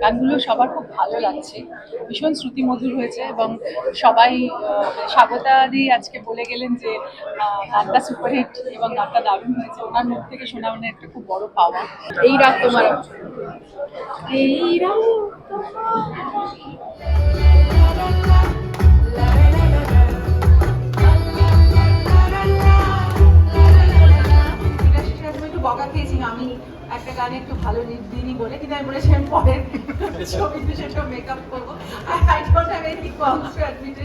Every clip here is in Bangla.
গানগুলো সবার খুব ভালো লাগছে। ভীষণ শ্রুতিমধুর হয়েছে এবং সবাই স্বাগতাদি আজকে বলে গেলেন যে গানটা সুপারহিট এবং গানটা দারুণ হয়েছে। ওনার মুখ থেকে শোনা মানে একটা খুব বড় পাওয়া। এই রাত তোমার? এই দিইনি বলে কিন্তু আমি বলেছিলাম পরের ছবিতে সেটা মেকআপ করব। I don't have any qualms to admit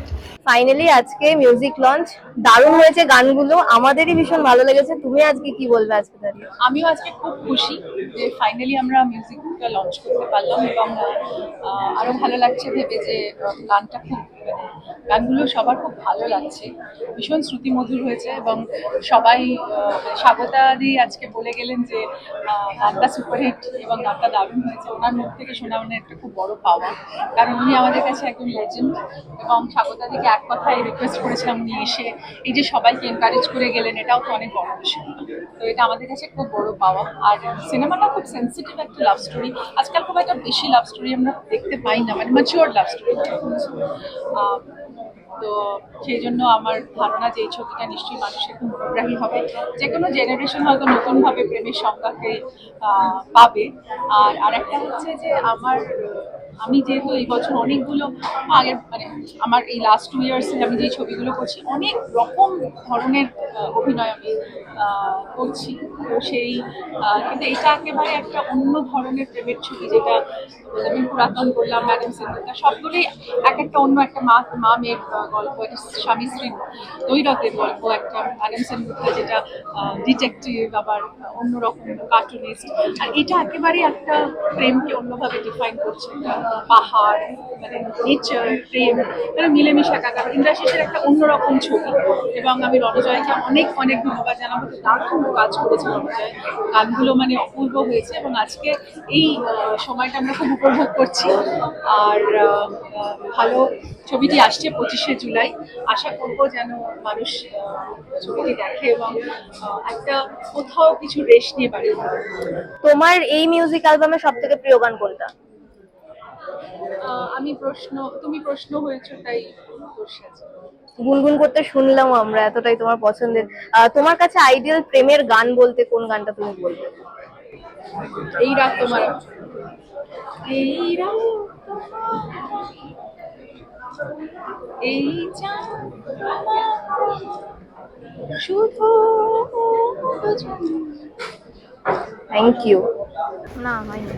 finally আজকে মিউজিক লঞ্চ দারুণ হয়েছে গানগুলো আমাদেরই ভীষণ ভালো লেগেছে। তুমি আজকে কি বলবে আজকে দাঁড়িয়ে আমিও আজকে খুব খুশি যে ফাইনালি আমরা মিউজিকটা লঞ্চ করতে পারলাম এবং আহ, আরও ভালো লাগছে ভেবে যে গানটা খুব গানগুলো সবার খুব ভালো লাগছে। ভীষণ শ্রুতিমধুর হয়েছে এবং সবাই আহ, স্বাগতা দি আজকে বলে গেলেন যে গানটা সুপারহিট এবং গানটা দারুণ হয়েছে। ওনার মুখ থেকে শোনা মানে একটা খুব বড় পাওয়া। কারণ উনি আমাদের কাছে একজন লেজেন্ড এবং স্বাগতা দিকে এক কথাই রিকোয়েস্ট করেছিলাম উনি এসে এই যে সবাইকে এনকারেজ করে গেলেন এটাও তো অনেক বড় বিষয়। তো এটা আমাদের কাছে খুব বড় পাওয়া। আর সিনেমাটা খুব সেন্সিটিভ একটা লাভ স্টোরি আজকাল খুব একটা বেশি লাভ স্টোরি আমরা দেখতে পাই না মানে ম্যাচিওর লাভ স্টোরি তো সেই জন্য আমার ধারণা যে এই ছবিটা নিশ্চয়ই মানুষের খুব অনুগ্রাহী হবে। যে কোনো জেনারেশন হয়তো নতুনভাবে প্রেমের সংজ্ঞাকে পাবে। আর আরেকটা হচ্ছে যে আমার আমি যেহেতু এই বছর অনেকগুলো, আগে মানে আমার এই লাস্ট টু ইয়ার্সে আমি যে ছবিগুলো করছি, অনেক রকম ধরনের অভিনয় আমি করছি। তো সেই কিন্তু এটা একেবারে একটা অন্য ধরনের প্রেমের ছবি যেটা আমি পুরাতন বললাম ম্যাডাম সিন্ধুকা সবগুলোই এক একটা অন্য একটা মা মা মেয়ের গল্প স্বামী স্ত্রী দৈরতের গল্প, একটা ম্যাডাম সিন্ধুকা যেটা ডিটেকটিভ আবার অন্যরকম কার্টুনিস্ট আর এটা একেবারে একটা প্রেমকে অন্যভাবে ডিফাইন করছে। পাহাড় মানে নেচার প্রেম মানে মিলেমিশে একাকার। ইন্দ্রাশিসের একটা অন্যরকম ছবি। এবং আমি রণজয়কে অনেক অনেক ধন্যবাদ জানাব। তো দারুণ কাজ করেছে রণজয়। গানগুলো মানে অপূর্ব হয়েছে এবং আজকে এই সময়টা আমরা খুব উপভোগ করছি। আর ভালো ছবিটি আসছে পঁচিশে জুলাই। আশা করব যেন মানুষ ছবিটি দেখে এবং একটা কোথাও কিছু রেশ নিয়ে বাড়ি তোমার এই মিউজিক অ্যালবামে সব থেকে প্রিয় গান কোনটা? আমি প্রশ্ন তুমি প্রশ্ন হয়েছো তাই গুনগুন করতে শুনলাম আমরা এতটাই তোমার পছন্দের তোমার কাছে আইডিয়াল প্রেমের গান বলতে কোন গানটা তুমি বলবে এই রাত তোমার এই রাত এই শুধু থ্যাংক ইউ না হয়নি